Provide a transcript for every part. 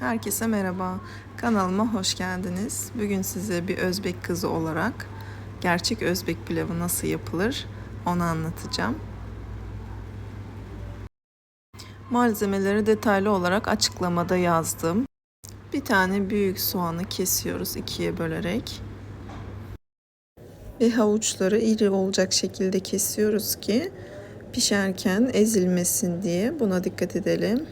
Herkese merhaba. Kanalıma hoş geldiniz. Bugün size bir Özbek kızı olarak gerçek Özbek pilavı nasıl yapılır onu anlatacağım. Malzemeleri detaylı olarak açıklamada yazdım. Bir tane büyük soğanı kesiyoruz ikiye bölerek. Ve havuçları iri olacak şekilde kesiyoruz ki pişerken ezilmesin diye buna dikkat edelim.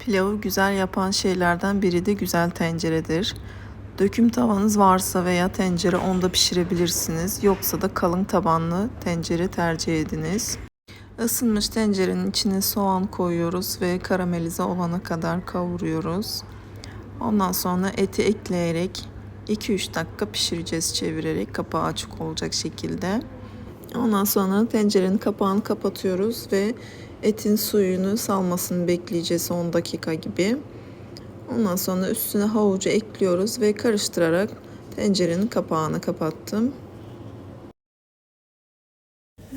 Pilavı güzel yapan şeylerden biri de güzel tenceredir. Döküm tavanız varsa veya tencere onda pişirebilirsiniz. Yoksa da kalın tabanlı tencere tercih ediniz. Isınmış tencerenin içine soğan koyuyoruz ve karamelize olana kadar kavuruyoruz. Ondan sonra eti ekleyerek 2-3 dakika pişireceğiz çevirerek kapağı açık olacak şekilde. Ondan sonra tencerenin kapağını kapatıyoruz ve etin suyunu salmasını bekleyeceğiz 10 dakika gibi. Ondan sonra üstüne havucu ekliyoruz ve karıştırarak tencerenin kapağını kapattım.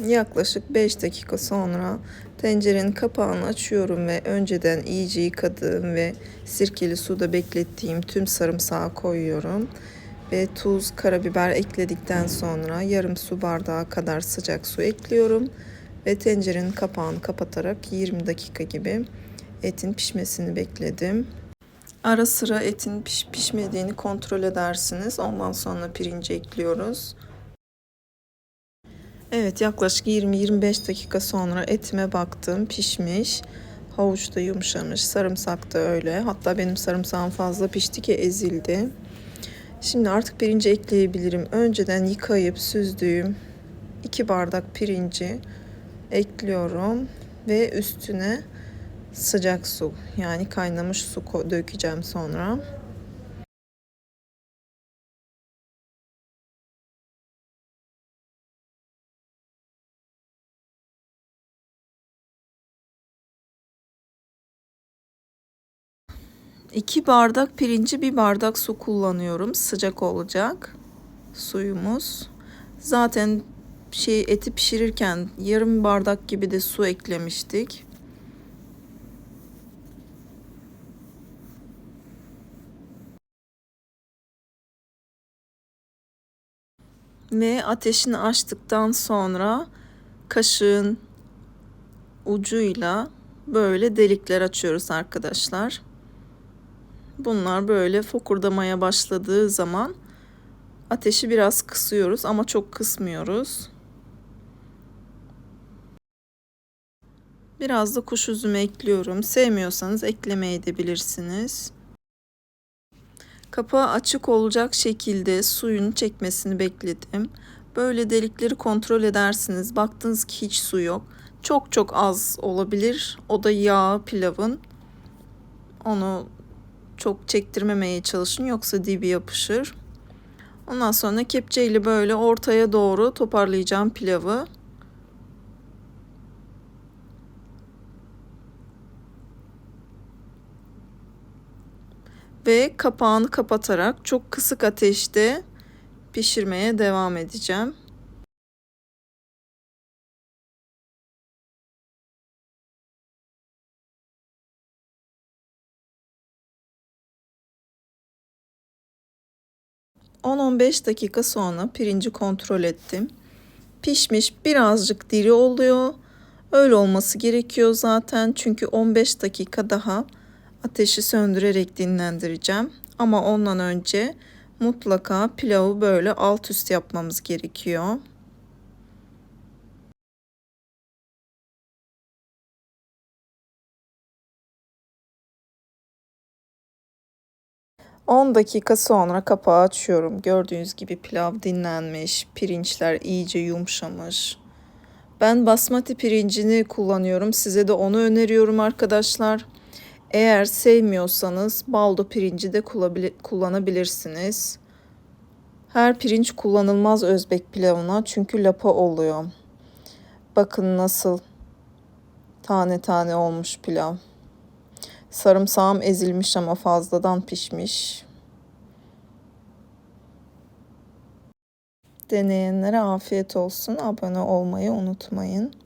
Yaklaşık 5 dakika sonra tencerenin kapağını açıyorum ve önceden iyice yıkadığım ve sirkeli suda beklettiğim tüm sarımsağı koyuyorum. Ve tuz, karabiber ekledikten sonra yarım su bardağı kadar sıcak su ekliyorum. Ve tencerenin kapağını kapatarak 20 dakika gibi etin pişmesini bekledim. Ara sıra etin piş pişmediğini kontrol edersiniz. Ondan sonra pirinci ekliyoruz. Evet yaklaşık 20-25 dakika sonra etime baktım pişmiş. Havuç da yumuşamış, sarımsak da öyle. Hatta benim sarımsağım fazla pişti ki ezildi. Şimdi artık pirinci ekleyebilirim. Önceden yıkayıp süzdüğüm 2 bardak pirinci ekliyorum ve üstüne sıcak su yani kaynamış su dökeceğim sonra. İki bardak pirinci bir bardak su kullanıyorum. Sıcak olacak suyumuz. Zaten şey eti pişirirken yarım bardak gibi de su eklemiştik. Ve ateşini açtıktan sonra kaşığın ucuyla böyle delikler açıyoruz arkadaşlar. Bunlar böyle fokurdamaya başladığı zaman ateşi biraz kısıyoruz ama çok kısmıyoruz. Biraz da kuş üzümü ekliyorum. Sevmiyorsanız eklemeye de bilirsiniz. Kapağı açık olacak şekilde suyun çekmesini bekledim. Böyle delikleri kontrol edersiniz. Baktınız ki hiç su yok. Çok çok az olabilir. O da yağ pilavın. Onu çok çektirmemeye çalışın yoksa dibi yapışır. Ondan sonra kepçeyle böyle ortaya doğru toparlayacağım pilavı. Ve kapağını kapatarak çok kısık ateşte pişirmeye devam edeceğim. 10-15 dakika sonra pirinci kontrol ettim. Pişmiş birazcık diri oluyor. Öyle olması gerekiyor zaten çünkü 15 dakika daha ateşi söndürerek dinlendireceğim. Ama ondan önce mutlaka pilavı böyle alt üst yapmamız gerekiyor. 10 dakika sonra kapağı açıyorum. Gördüğünüz gibi pilav dinlenmiş, pirinçler iyice yumuşamış. Ben basmati pirincini kullanıyorum. Size de onu öneriyorum arkadaşlar. Eğer sevmiyorsanız baldo pirinci de kullanabilirsiniz. Her pirinç kullanılmaz Özbek pilavına çünkü lapa oluyor. Bakın nasıl tane tane olmuş pilav. Sarımsağım ezilmiş ama fazladan pişmiş. Deneyenlere afiyet olsun. Abone olmayı unutmayın.